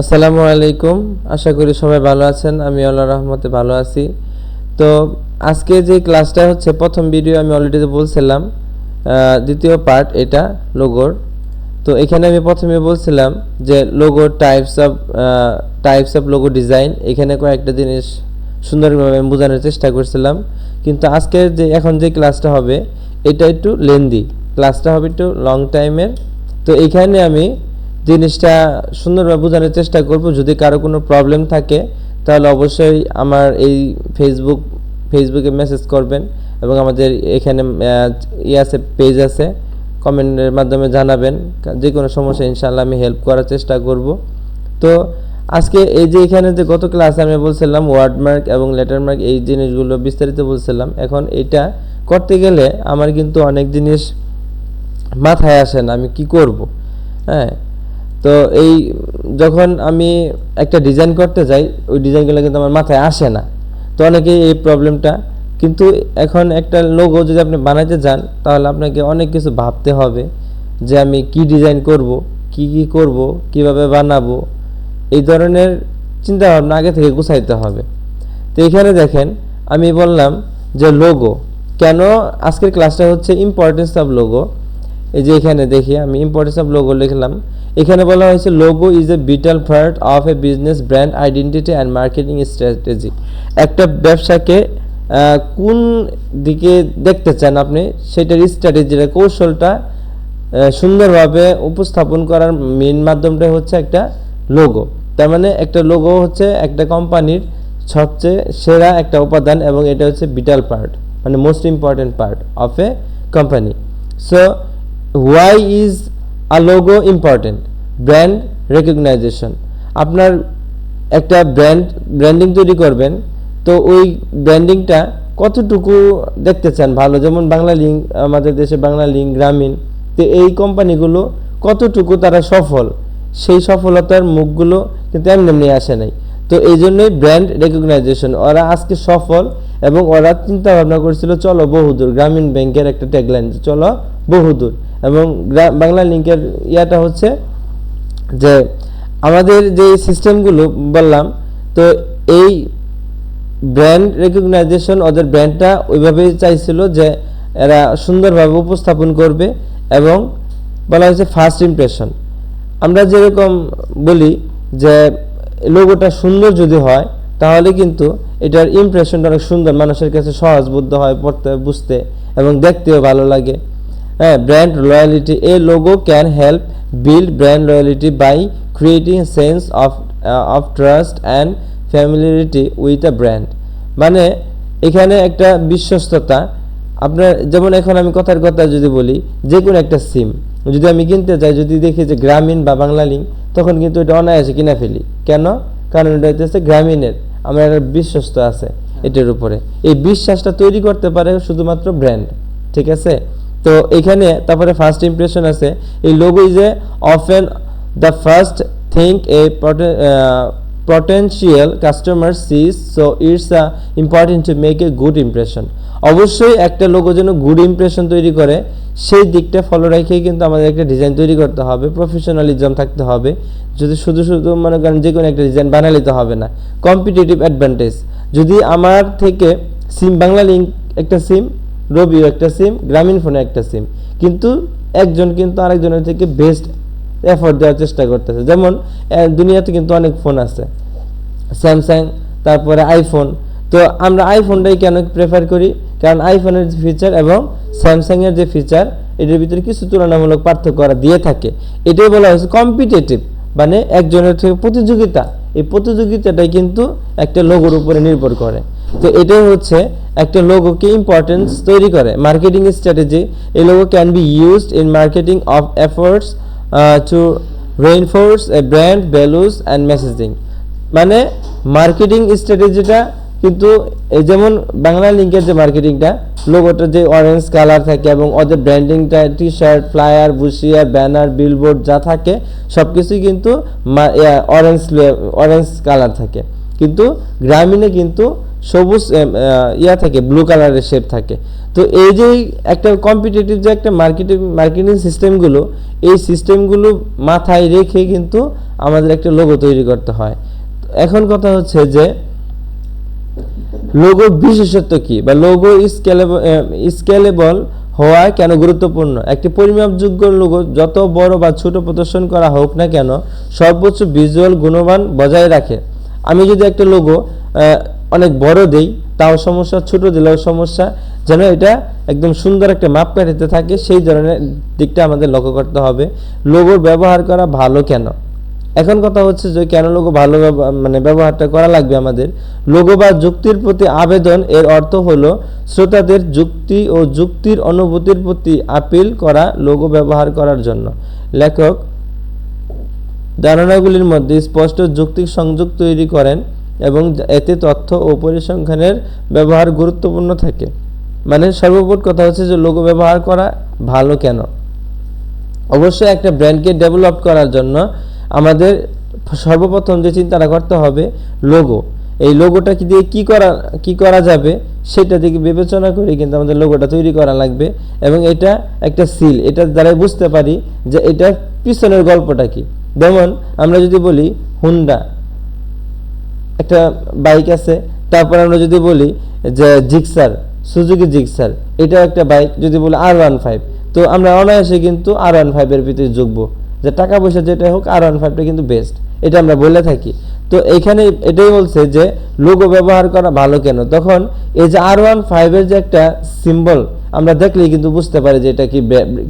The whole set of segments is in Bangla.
আসসালামু আলাইকুম। আশা করি সবাই ভালো আছেন। আমি আল্লাহ রহমতে ভালো আছি। তো আজকে যে ক্লাসটা হচ্ছে, প্রথম ভিডিও আমি অলরেডি বলছিলাম দ্বিতীয় পার্ট এটা, লোগোর। তো এখানে আমি প্রথমে বলছিলাম যে লোগোর types of types of logo design এখানে কয়েকটা জিনিস সুন্দরভাবে আমি বোঝানোর চেষ্টা করছিলাম। কিন্তু আজকের যে, এখন যে ক্লাসটা হবে, এটা একটু লেন্দি ক্লাসটা হবে একটু লং টাইমের তো এখানে আমি জিনিসটা সুন্দরভাবে বোঝানোর চেষ্টা করব। যদি কারও কোনো প্রবলেম থাকে, তাহলে অবশ্যই আমার এই ফেসবুক ফেসবুকে মেসেজ করবেন এবং আমাদের এখানে ই আছে পেজ আছে। কমেন্টের মাধ্যমে জানাবেন। যে কোনো সমস্যা ইনশাল্লাহ আমি হেল্প করার চেষ্টা করব। তো আজকে এই যে এখানে যে গত ক্লাসে আমি বলছিলাম ওয়ার্ড মার্ক এবং লেটার মার্ক এই জিনিসগুলো বিস্তারিত বলছিলাম। এখন এটা করতে গেলে আমার কিন্তু অনেক জিনিস মাথায় আসে না, আমি কি করব? হ্যাঁ তো এই যখন আমি একটা ডিজাইন করতে যাই, ওই ডিজাইনগুলো কিন্তু আমার মাথায় আসে না। তো অনেকেই এই প্রবলেমটা কিন্তু এখন একটা লোগো যদি আপনি বানাইতে যান, তাহলে আপনাকে অনেক কিছু ভাবতে হবে যে আমি কি ডিজাইন করব, কি কি করব, কীভাবে বানাবো। এই ধরনের চিন্তা ভাবনা আগে থেকে গুছাইতে হবে। তো এখানে দেখেন, আমি বললাম যে লোগো কেন আজকের ক্লাসটা হচ্ছে ইম্পর্টেন্স অফ লোগো এই যে এখানে দেখি, আমি ইম্পর্টেন্স অফ লোগো লিখলাম। এখানে বলা হয়েছে logo is a vital part of a business brand identity and marketing strategy একটা ব্যবসাকে কোন দিকে দেখতে চান আপনি, সেটার স্ট্র্যাটেজিটা কৌশলটা সুন্দরভাবে উপস্থাপন করার মেন মাধ্যমটা হচ্ছে একটা লোগো তার মানে একটা লোগো হচ্ছে একটা কোম্পানির সবচেয়ে সেরা একটা উপাদান এবং এটা হচ্ছে বিটাল পার্ট মানে most important part of a company so why is a logo important brand recognition আপনার একটা ব্র্যান্ড ব্র্যান্ডিং তৈরি করবেন, তো ওই ব্র্যান্ডিংটা কতটুকু দেখতে চান? ভালো, যেমন বাংলা লিঙ্ক, আমাদের দেশে বাংলা লিঙ্ক, গ্রামীণ, তো এই কোম্পানিগুলো কতটুকু তারা সফল? সেই সফলতার মুখগুলো কিন্তু এমনি এমনি আসে নাই। তো এই জন্যই ব্র্যান্ড রেকগনাইজেশন ওরা আজকে সফল এবং ওরা চিন্তা ভাবনা করেছিল, চলো বহুদূর, গ্রামীণ ব্যাংকের একটা ট্যাগলাইন চলো বহুদূর। এবং বাংলা লিঙ্কের ইয়াটা হচ্ছে যে, আমাদের যে সিস্টেমগুলো বললাম, তো এই ব্র্যান্ড রেকগনাইজেশন ওদের ব্র্যান্ডটা ওইভাবেই চাইছিল যে এরা সুন্দরভাবে উপস্থাপন করবে এবং বলা হয়েছে ফার্স্ট ইমপ্রেশন আমরা যেরকম বলি যে লোগোটা সুন্দর যদি হয়, তাহলে কিন্তু এটার ইমপ্রেশনটা অনেক সুন্দর। মানুষের কাছে সহজবোধ্য হয়, পড়তে, বুঝতে এবং দেখতেও ভালো লাগে। হ্যাঁ brand loyalty a logo can help build brand loyalty by creating sense of of trust and familiarity with a brand মানে এখানে একটা বিশ্বস্ততা। আপনার, যেমন এখন আমি কথার কথা যদি বলি যে কোনো একটা সিম যদি আমি কিনতে যাই, যদি দেখি যে গ্রামীণ বা বাংলা লিঙ্ক তখন কিন্তু এটা অনায়াসে কিনে ফেলি। কেন? কারণ এটা হচ্ছে গ্রামীণের। আমার একটা বিশ্বস্ত আছে এটার উপরে। এই বিশ্বাসটা তৈরি করতে পারে শুধুমাত্র ব্র্যান্ড ঠিক আছে? তো এখানে তারপরে ফার্স্ট ইমপ্রেশন আছে, এই logo is a often the first think a potential customer sees so it's a important to make a good impression. অবশ্যই একটা লোগো যেন গুড ইমপ্রেশন তৈরি করে, সেই দিকটা ফলো রেখেই কিন্তু আমাদের একটা ডিজাইন তৈরি করতে হবে প্রফেশনালিজম থাকতে হবে, যদি শুধু শুধু মনে করেন যে কোনো একটা ডিজাইন বানালে তো হবে না। কম্পিটিটিভ অ্যাডভান্টেজ যদি আমার থেকে সিম বাংলা লিঙ্ক একটা সিম রবিও একটা সিম গ্রামীণ ফোনে একটা সিম কিন্তু একজন কিন্তু আরেকজনের থেকে বেস্ট এফোর্ট দেওয়ার চেষ্টা করতেছে। যেমন দুনিয়াতে কিন্তু অনেক ফোন আছে। স্যামসাং তারপরে আইফোন তো আমরা আইফোনটাই কেন প্রেফার করি? কারণ আইফোনের যে ফিচার এবং স্যামসাংয়ের যে ফিচার এটার ভিতরে কিছু তুলনামূলক পার্থক্য করা দিয়ে থাকে। এটাই বলা হয়েছে কম্পিটিটিভ মানে একজনের থেকে প্রতিযোগিতা। এই প্রতিযোগিতাটাই কিন্তু একটা লোগোর উপরে নির্ভর করে। তো এটাই হচ্ছে একটা লোগোকে ইম্পর্টেন্স তৈরি করে। মার্কেটিং স্ট্র্যাটেজি এই logo can be used in marketing of efforts to reinforce a brand values and messaging মানে মার্কেটিং স্ট্র্যাটেজিটা কিন্তু এই যেমন বাংলা লিঙ্কের যে মার্কেটিংটা লোগোটা যে অরেঞ্জ কালার থাকে এবং ওদের ব্র্যান্ডিংটা T shirt flyer brochure banner billboard যা থাকে সব কিছুই কিন্তু অরেঞ্জ অরেঞ্জ কালার থাকে। কিন্তু গ্রামীণে কিন্তু সবুজ ইয়া থাকে ব্লু কালারের শেপ থাকে। তো এই যে একটা কম্পিটিটিভ যে একটা মার্কেটিং মার্কেটিং সিস্টেমগুলো এই সিস্টেমগুলো মাথায় রেখে কিন্তু আমাদের একটা লোগো তৈরি করতে হয়। এখন কথা হচ্ছে যে লোগো বিশেষত্ব কি? বা লোগো স্কেলেবল স্কেলেবল হওয়া কেন গুরুত্বপূর্ণ? একটি পরিমাপযোগ্য লোগো যত বড় বা ছোট প্রদর্শন করা হোক না কেন, সর্বোচ্চ ভিজুয়াল গুণমান বজায় রাখে। আমি যদি একটা লোগো অনেক বড় দেই তাও সমস্যা, ছোট দিলেও সমস্যা। যেন এটা একদম সুন্দর একটা মাপ মাপকাঠিতে থাকে, সেই ধরনের দিকটা আমাদের লক্ষ্য করতে হবে। লোগোর ব্যবহার করা ভালো কেন? এখন কথা হচ্ছে যে কেন লোগো ভালো মানে ব্যবহারটা করা লাগবে আমাদের? লোগো বা যুক্তির প্রতি আবেদন এর অর্থ হলো শ্রোতাদের যুক্তি ও যুক্তির অনুভূতির প্রতি আপিল করা লোগো ব্যবহার করার জন্য। লেখক, ধারণাগুলির মধ্যে স্পষ্ট যৌক্তিক সংযোগ তৈরি করেন। এবং এতে তথ্য ও পরিসংখ্যানের ব্যবহার গুরুত্বপূর্ণ থাকে। মানে সর্বমোট কথা হচ্ছে যে লোগো ব্যবহার করা ভালো কেন? অবশ্যই একটা ব্র্যান্ডকে ডেভেলপ করার জন্য আমাদের সর্বপ্রথম যে চিন্তাটা করতে হবে লোগো এই লোগোটা কি দিয়ে কি করা কি করা যাবে সেটা দিকে বিবেচনা করে কিন্তু আমাদের লোগোটা তৈরি করা লাগবে এবং এটা একটা সিল এটার দ্বারাই বুঝতে পারি যে এটার পিছনের গল্পটা কি। যেমন আমরা যদি বলি হুন্ডা একটা বাইক আছে, তারপর আমরা যদি বলি যে জিক্সার সুজুকি জিক্সার এটা একটা বাইক যদি বলি আর ওয়ান ফাইভ তো আমরা অনায়াসে কিন্তু আর ওয়ান ফাইভের ভিতরে যোগবো যে টাকা পয়সা যেটা হোক আর ওয়ান ফাইভটা কিন্তু বেস্ট এটা আমরা বলে থাকি। তো এখানে এটাই বলছে যে লোগো ব্যবহার করা ভালো কেন? তখন এই যে আর ওয়ান ফাইভের যে একটা সিম্বল আমরা দেখলেই কিন্তু বুঝতে পারি যে এটা কি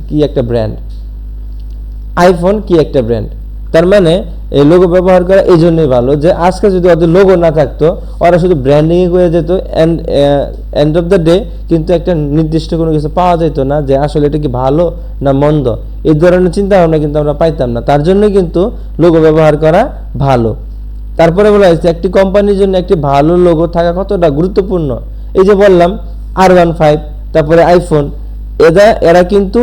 কি একটা ব্র্যান্ড আইফোন কি একটা ব্র্যান্ড তার মানে এই লোগো ব্যবহার করা এই জন্যই ভালো যে আজকে যদি ওদের লোগো না থাকতো, ওরা শুধু ব্র্যান্ডিং করে যেত end end of the day কিন্তু একটা নির্দিষ্ট কোনো কিছু পাওয়া যেত না যে আসলে এটা কি ভালো না মন্দ। এই ধরনের চিন্তা ভাবনা কিন্তু আমরা পাইতাম না। তার জন্য কিন্তু লোগো ব্যবহার করা ভালো। তারপরে বলা হয়েছে, একটি কোম্পানির জন্য একটি ভালো লোগো থাকা কতটা গুরুত্বপূর্ণ? এই যে বললাম আর ওয়ান ফাইভ তারপরে আইফোন এরা এরা কিন্তু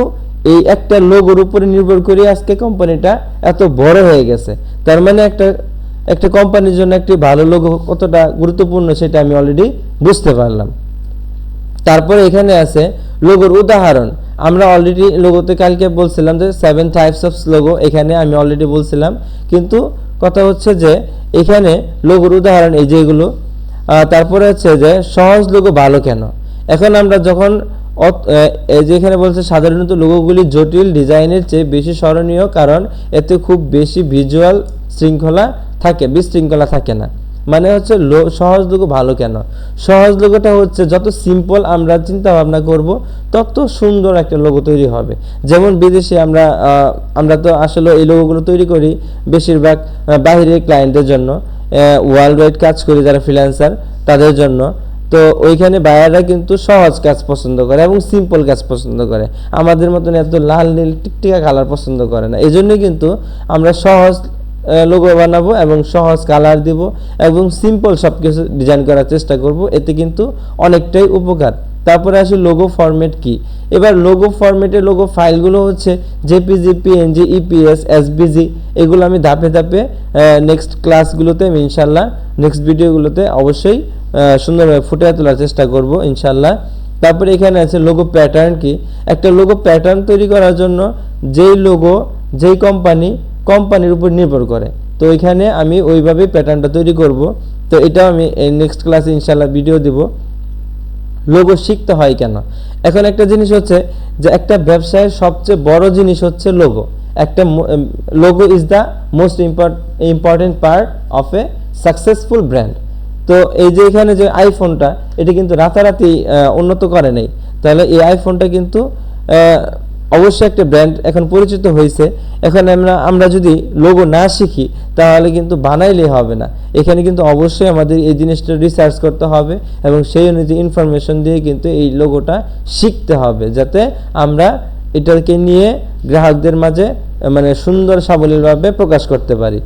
এই একটা লোগোর উপরে নির্ভর করে আজকে কোম্পানিটা এত বড় হয়ে গেছে। তার মানে একটা একটা কোম্পানির জন্য একটি ভালো লোগো কতটা গুরুত্বপূর্ণ সেটা আমি অলরেডি বুঝতে পারলাম। তারপরে এখানে আছে লোগোর উদাহরণ। আমরা অলরেডি লোগোতে কালকে বলছিলাম যে সেভেন টাইপস অফ লোগো এখানে আমি অলরেডি বলছিলাম। কিন্তু কথা হচ্ছে যে এখানে লোগোর উদাহরণ এই যেগুলো তারপরে হচ্ছে যে সহজ লোগো ভালো কেন? এখন আমরা যখন অত- আহ, এই যে এখানে বলছে সাধারণত লোগোগুলি জটিল ডিজাইনের চেয়ে বেশি স্মরণীয় কারণ এতে খুব বেশি ভিজুয়াল শৃঙ্খলা থাকে বিশৃঙ্খলা থাকে না। মানে হচ্ছে লো- সহজ লোগো ভালো কেন? সহজ লোগোটা হচ্ছে যত সিম্পল আমরা চিন্তা ভাবনা করব তত সুন্দর একটা লোগো তৈরি হবে। যেমন বিদেশে আমরা আমরা তো আসলে এই লোগোগুলো তৈরি করি বেশিরভাগ আহ, বাইরের ক্লায়েন্টের জন্য। ওয়ার্ল্ড ওয়াইড কাজ করি যারা ফ্রিল্যান্সার তাদের জন্য। তো ওইখানে বায়াররা কিন্তু সহজ কাজ পছন্দ করে এবং সিম্পল কাজ পছন্দ করে। আমাদের মতন এত লাল নীল টিকটিকা কালার পছন্দ করে না। এই কিন্তু আমরা সহজ লোগো বানাবো এবং সহজ কালার দিব এবং সিম্পল সব কিছু ডিজাইন করার চেষ্টা করব। এতে কিন্তু অনেকটাই উপকার। তারপরে আসি লোগো ফরম্যাট কি? এবার লোগো ফরম্যাটে লোগো ফাইলগুলো হচ্ছে জেপিজি পিএনজি ইপিএস এসবিজি এগুলো আমি ধাপে ধাপে নেক্সট ক্লাসগুলোতে আমি ইনশাল্লাহ নেক্সট ভিডিওগুলোতে অবশ্যই সুন্দরভাবে ফুটিয়ে তোলার চেষ্টা করব, ইনশাল্লাহ। তারপরে এখানে আছে লোগো প্যাটার্ন কি? একটা লোগো প্যাটার্ন তৈরি করার জন্য যেই লোগো যেই কোম্পানি কোম্পানির উপর নির্ভর করে। তো এখানে আমি ওইভাবেই প্যাটার্নটা তৈরি করব। তো এটাও আমি নেক্সট ক্লাসে ইনশাল্লাহ ভিডিও দিব। লোগো শিখতে হয় কেন? এখন একটা জিনিস হচ্ছে যে একটা ব্যবসায়ের সবচেয়ে বড় জিনিস হচ্ছে লোগো একটা logo is the most important part of a successful brand তো এই যে এখানে যে আইফোনটা এটা কিন্তু রাতারাতি উন্নত করে নেই। তাহলে এই আইফোনটা কিন্তু অবশ্যই একটা ব্র্যান্ড এখন পরিচিত হয়েছে। এখন আমরা আমরা যদি লোগো না শিখি, তাহলে কিন্তু বানাইলে হবে না। এখানে কিন্তু অবশ্যই আমাদের এই জিনিসটা রিসার্চ করতে হবে এবং সেই অনুযায়ী ইনফরমেশন দিয়ে কিন্তু এই লোগোটা শিখতে হবে, যাতে আমরা এটাকে নিয়ে গ্রাহকদের মাঝে মানে সুন্দর সাবলীলভাবে প্রকাশ করতে পারি।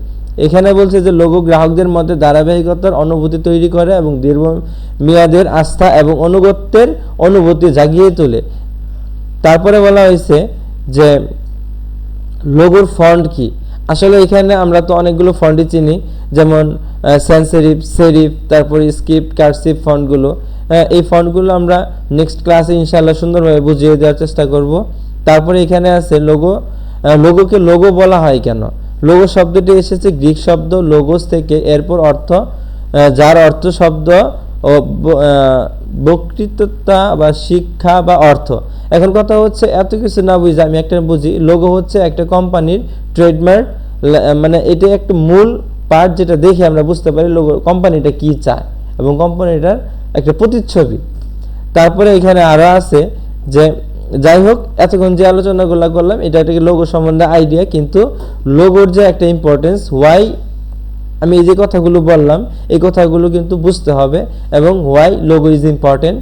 এখানে বলছে যে লোগো গ্রাহকদের মধ্যে ধারাবাহিকতার অনুভূতি তৈরি করে এবং দীর্ঘ মেয়াদের আস্থা এবং অনুগত্যের অনুভূতি জাগিয়ে তোলে। তারপরে বলা হয়েছে যে লোগোর ফন্ট কি? আসলে এখানে আমরা তো অনেকগুলো ফন্টই চিনি, যেমন স্যান্সেরিফ সেরিফ তারপরে স্ক্রিপ্ট কার্সিভ ফন্টগুলো এই ফন্টগুলো আমরা নেক্সট ক্লাসে ইনশাল্লাহ সুন্দরভাবে বুঝিয়ে দেওয়ার চেষ্টা করব। তারপরে এখানে আছে লোগো লোগোকে লোগো বলা হয় কেন? লোগো শব্দটি এসেছে গ্রিক শব্দ লোগোস থেকে এরপর অর্থ যার অর্থ শব্দ ও বক্তৃতা বা শিক্ষা বা অর্থ। এখন কথা হচ্ছে, এত কিছু না বুঝে আমি একটা বুঝি লোগো হচ্ছে একটা কোম্পানির ট্রেডমার্ক মানে এটা একটা মূল পার্ট যেটা দেখে আমরা বুঝতে পারি লোগো কোম্পানিটা কি চায় এবং কোম্পানিটার একটা প্রতিচ্ছবি। তারপরে এখানে আরও আছে যে যাই হোক, এতক্ষণ যে আলোচনাগুলো করলাম, এটা একটা লোগো সম্বন্ধে আইডিয়া কিন্তু লোগোর যে একটা ইম্পর্টেন্স ওয়াই আমি এই যে কথাগুলো বললাম, এই কথাগুলো কিন্তু বুঝতে হবে, এবং ওয়াই লোগো ইজ ইম্পর্টেন্ট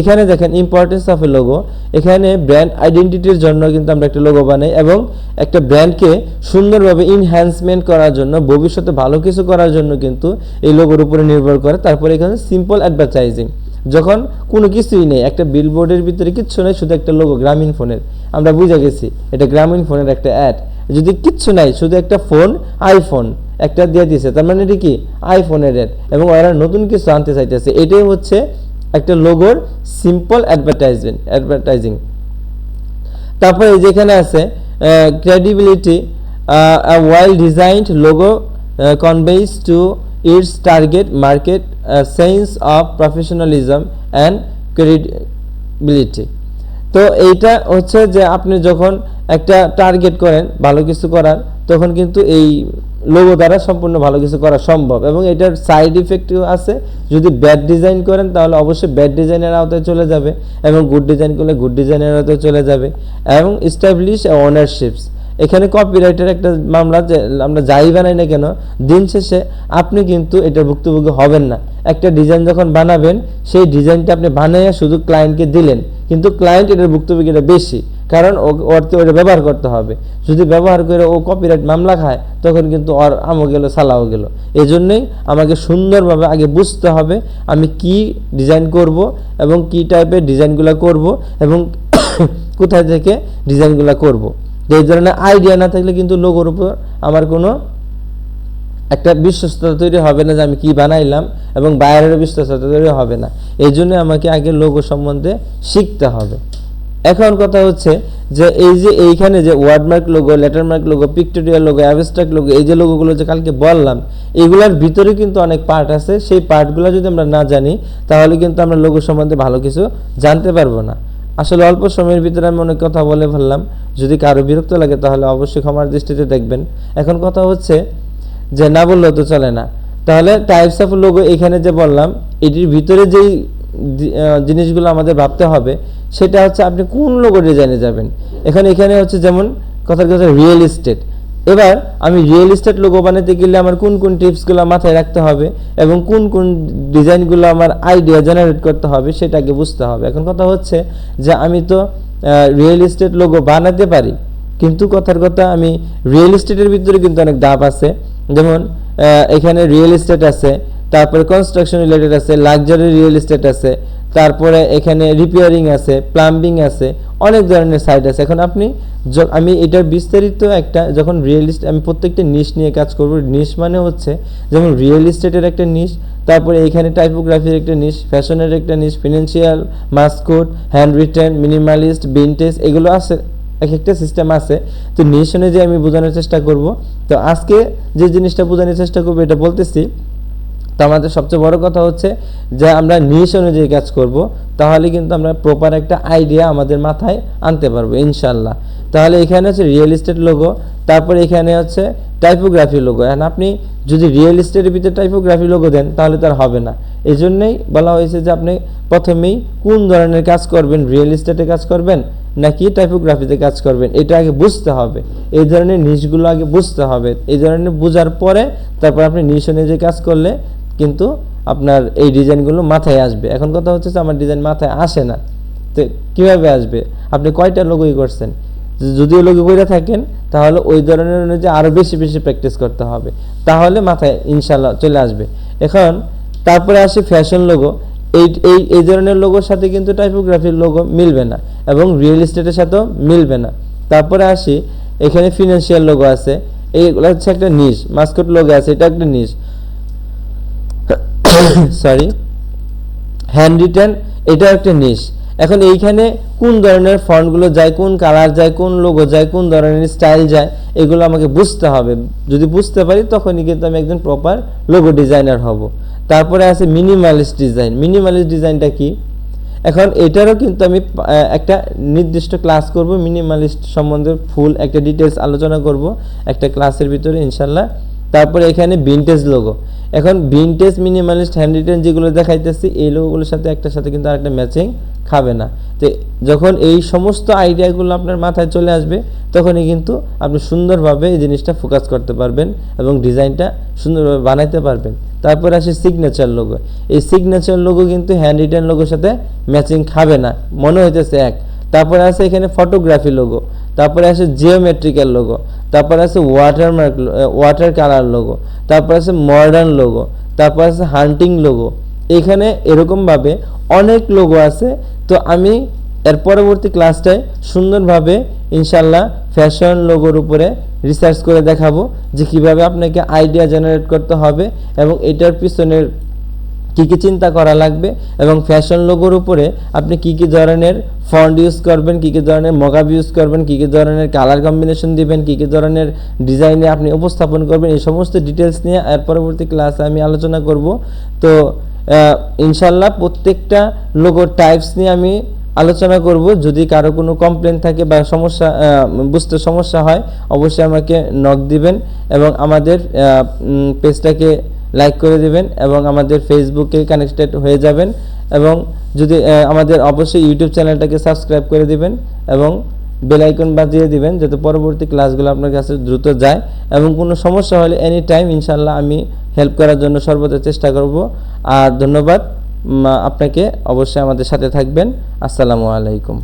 এখানে দেখেন ইম্পর্টেন্স অফ এ লোগো এখানে ব্র্যান্ড আইডেন্টিটির জন্য কিন্তু আমরা একটা লোগো বানাই, এবং একটা ব্র্যান্ডকে সুন্দরভাবে ইনহ্যান্সমেন্ট করার জন্য, ভবিষ্যতে ভালো কিছু করার জন্য কিন্তু এই লোগোর উপরে নির্ভর করে। তারপরে এখানে সিম্পল অ্যাডভার্টাইজিং যখন কোনো কিছুই নেই, একটা বিলবোর্ডের ভিতরে কিচ্ছু নেই, শুধু একটা লোগো গ্রামীণ ফোনের। আমরা বুঝে গেছি, এটা গ্রামীণ ফোনের একটা অ্যাড যদি কিচ্ছু নাই, শুধু একটা ফোন আইফোন একটা দিয়ে দিয়েছে তার মানে এটা কি? আইফোনের অ্যাড এবং ওরা নতুন কিছু আনতে চাইতেছে। এটাই হচ্ছে একটা লোগোর সিম্পল অ্যাডভার্টাইজমেন্ট অ্যাডভার্টাইজিং তারপরে যেখানে আছে credibility well designed logo conveys to its target market sense of professionalism and credibility তো এইটা হচ্ছে যে আপনি যখন একটা টার্গেট করেন, ভালো কিছু করার, তখন কিন্তু এই লোগো দ্বারা সম্পূর্ণ ভালো কিছু করা সম্ভব এবং এটার সাইড ইফেক্টও আছে। যদি ব্যাড ডিজাইন করেন, তাহলে অবশ্যই ব্যাড ডিজাইনের আওতায় চলে যাবে এবং গুড ডিজাইন করলে গুড ডিজাইনের আওতায় চলে যাবে এবং স্টাবলিশ ওনারশিপস এখানে কপিরাইটের একটা মামলা যে আমরা যাই বানাই না কেন, দিন শেষে আপনি কিন্তু এটার ভুক্তভোগী হবেন না। একটা ডিজাইন যখন বানাবেন, সেই ডিজাইনটা আপনি বানাইয়া শুধু ক্লায়েন্টকে দিলেন। কিন্তু ক্লায়েন্ট এটার ভুক্তভোগীটা বেশি, কারণ ও- ওর তো ওটা ব্যবহার করতে হবে। যদি ব্যবহার করে ও কপিরাইট মামলা খায়, তখন কিন্তু ওর আমও গেল, সালাও গেল। এই জন্যই আমাকে সুন্দরভাবে আগে বুঝতে হবে আমি কি ডিজাইন করব এবং কি টাইপের ডিজাইনগুলো করব এবং কোথায় থেকে ডিজাইনগুলো করব। এই ধরনের আইডিয়া না থাকলে কিন্তু লোগোর উপর আমার কোনো একটা বিশ্বস্ততা তৈরি হবে না যে আমি কি বানাইলাম এবং বাইরেরও বিশ্বস্ততা তৈরি হবে না। এই জন্য আমাকে আগে লোগো সম্বন্ধে শিখতে হবে। এখন কথা হচ্ছে যে এই যে এইখানে যে wordmark logo lettermark logo pictorial logo abstract logo এই যে লোগোগুলো যে কালকে বললাম, এগুলোর ভিতরে কিন্তু অনেক পার্ট আছে। সেই পার্টগুলো যদি আমরা না জানি, তাহলে কিন্তু আমরা লোগো সম্বন্ধে ভালো কিছু জানতে পারব না। আসলে অল্প সময়ের ভিতরে আমি অনেক কথা বলে ফেললাম। যদি কারও বিরক্ত লাগে, তাহলে অবশ্যই ক্ষমার দৃষ্টিতে দেখবেন। এখন কথা হচ্ছে যে, না বললেও তো চলে না। তাহলে টাইপস অফ লোগো এখানে যে বললাম, এটির ভিতরে যেই জিনিসগুলো আমাদের ভাবতে হবে, সেটা হচ্ছে আপনি কোন লোগো ডিজাইনে যাবেন। এখানে এখানে হচ্ছে যেমন, কথার কথা রিয়েল এস্টেট এবার আমি রিয়েল এস্টেট লোগো বানাতে গেলে আমার কোন কোন টিপসগুলো মাথায় রাখতে হবে এবং কোন কোন ডিজাইনগুলো আমার আইডিয়া জেনারেট করতে হবে সেটাকে বুঝতে হবে। এখন কথা হচ্ছে যে আমি তো রিয়েল এস্টেট লোগো বানাতে পারি, কিন্তু কথার কথা আমি রিয়েল এস্টেটের ভিতরে কিন্তু অনেক ধাপ আছে। যেমন এখানে রিয়েল এস্টেট আছে, তারপরে কনস্ট্রাকশন রিলেটেড আছে লাক্সারি রিয়েল এস্টেট আছে তারপরে এখানে রিপেয়ারিং আছে প্লাম্বিং আছে, অনেক ধরনের সাইট আছে। এখন আপনি আমি এটার বিস্তারিত একটা যখন রিয়েল এস্টেট আমি প্রত্যেকটা নিশ নিয়ে কাজ করব নিশ মানে হচ্ছে যেমন রিয়েল এস্টেটের একটা নিশ তারপরে এখানে টাইপোগ্রাফির একটা নিশ ফ্যাশনের একটা niche financial mascot hand written minimalist vintage এগুলো আছে এক একটা সিস্টেম আছে। তো নিশ অনুযায়ী আমি বোঝানোর চেষ্টা করব। তো আজকে যে জিনিসটা বোঝানোর চেষ্টা করব, এটা বলতেছি তো আমাদের সবচেয়ে বড় কথা হচ্ছে যে আমরা নিশ অনুযায়ী কাজ করব, তাহলে কিন্তু আমরা প্রপার একটা আইডিয়া আমাদের মাথায় আনতে পারব ইনশাল্লাহ তাহলে এখানে হচ্ছে রিয়েল এস্টেট লোগো তারপরে এখানে হচ্ছে টাইপোগ্রাফি লোগো এখন আপনি যদি রিয়েল এস্টেটের ভিতরে টাইপোগ্রাফি লোগো দেন, তাহলে তার হবে না। এই জন্যই বলা হয়েছে যে আপনি প্রথমেই কোন ধরনের কাজ করবেন রিয়েল এস্টেটে কাজ করবেন, নাকি টাইপোগ্রাফিতে কাজ করবেন, এটা আগে বুঝতে হবে। এই ধরনের নিশগুলো আগে বুঝতে হবে। এই ধরনের বোঝার পরে তারপর আপনি নিশ অনুযায়ী কাজ করলে কিন্তু আপনার এই ডিজাইনগুলো মাথায় আসবে। এখন কথা হচ্ছে যে আমার ডিজাইন মাথায় আসে না। তো কীভাবে আসবে? আপনি কয়টা লোগোই করছেন? যদিও লোগো করে থাকেন, তাহলে ওই ধরনের অনুযায়ী আরও বেশি বেশি প্র্যাকটিস করতে হবে। তাহলে মাথায় ইনশাল্লাহ চলে আসবে। এখন তারপরে আসে ফ্যাশন লোগো এই এই এই ধরনের লোগোর সাথে কিন্তু টাইপোগ্রাফির লোগো মিলবে না এবং রিয়েল এস্টেটের সাথেও মিলবে না। তারপরে আসি, এখানে ফিনান্সিয়াল লোগো আছে। এইগুলো হচ্ছে একটা নিশ মাস্কট লোগো আছে, এটা একটা নিশ সরি হ্যান্ড রিটার্ন এটা একটা নিশ এখন এইখানে কোন ধরনের ফন্টগুলো যায়, কোন কালার যায়, কোন লোগো যায়, কোন ধরনের স্টাইল যায়, এগুলো আমাকে বুঝতে হবে। যদি বুঝতে পারি, তখনই কিন্তু আমি একজন প্রপার লোগো ডিজাইনার হব। তারপরে আছে মিনিমালিস্ট ডিজাইন মিনিমালিস্ট ডিজাইনটা কি? এখন এটারও কিন্তু আমি একটা নির্দিষ্ট ক্লাস করব। মিনিমালিস্ট সম্বন্ধে ফুল একটা ডিটেলস আলোচনা করব। একটা ক্লাসের ভিতরে ইনশাল্লাহ তারপরে এখানে ভিনটেজ লোগো এখন ভিনটেজ মিনিমালিস্ট হ্যান্ড রিটেন যেগুলো দেখাইতেছি, এই লোগোগুলোর সাথে একটার সাথে কিন্তু আরেকটা ম্যাচিং খাবে না। তো যখন এই সমস্ত আইডিয়াগুলো আপনার মাথায় চলে আসবে, তখনই কিন্তু আপনি সুন্দরভাবে এই জিনিসটা ফোকাস করতে পারবেন এবং ডিজাইনটা সুন্দরভাবে বানাইতে পারবেন। তারপরে আসে সিগনেচার লোগো এই সিগনেচার লোগো কিন্তু হ্যান্ড রিটেন লোগোর সাথে ম্যাচিং খাবে না। মনে হইতেছে এক। তারপরে আছে এখানে ফটোগ্রাফি লোগো তারপরে আছে জিওমেট্রিক্যাল লোগো তারপরে আছে ওয়াটারমার্ক ওয়াটার কালার লোগো তারপরে আছে মডার্ন লোগো তারপর আছে হান্টিং লোগো এখানে এরকমভাবে অনেক লোগো আছে। তো আমি এর পরবর্তী ক্লাসটায় সুন্দরভাবে ইনশাল্লাহ ফ্যাশন লোগোর উপরে রিসার্চ করে দেখাবো যে কীভাবে আপনাকে আইডিয়া জেনারেট করতে হবে এবং এটার পিছনের কী কী চিন্তা করা লাগবে এবং ফ্যাশন লোগোর উপরে আপনি কী কী ধরনের ফন্ড ইউজ করবেন, কী কী ধরনের মগাব ইউজ করবেন, কী কী ধরনের কালার কম্বিনেশন দিবেন, কী কী ধরনের ডিজাইনে আপনি উপস্থাপন করবেন, এই সমস্ত ডিটেলস নিয়ে এর পরবর্তী ক্লাসে আমি আলোচনা করব। তো ইনশাল্লাহ প্রত্যেকটা লোগোর টাইপস নিয়ে আমি আলোচনা করব। যদি কারও কোনো কমপ্লেন থাকে বা সমস্যা বুঝতে সমস্যা হয়, অবশ্যই আমাকে নক দিবেন এবং আমাদের পেজটাকে লাইক করে দিবেন এবং আমাদের ফেসবুকে কানেক্টেড হয়ে যাবেন এবং যদি আমাদের অবশ্যই ইউটিউব চ্যানেলটাকে সাবস্ক্রাইব করে দিবেন এবং বেল আইকন বাজিয়ে দিবেন যাতে পরবর্তী ক্লাসগুলো আপনার কাছে দ্রুত যায় এবং কোনো সমস্যা হলে এনি টাইম ইনশাল্লাহ আমি হেল্প করার জন্য সর্বদা চেষ্টা করব। আর ধন্যবাদ আপনাকে অবশ্যই আমাদের সাথে থাকবেন। আসসালামু আলাইকুম।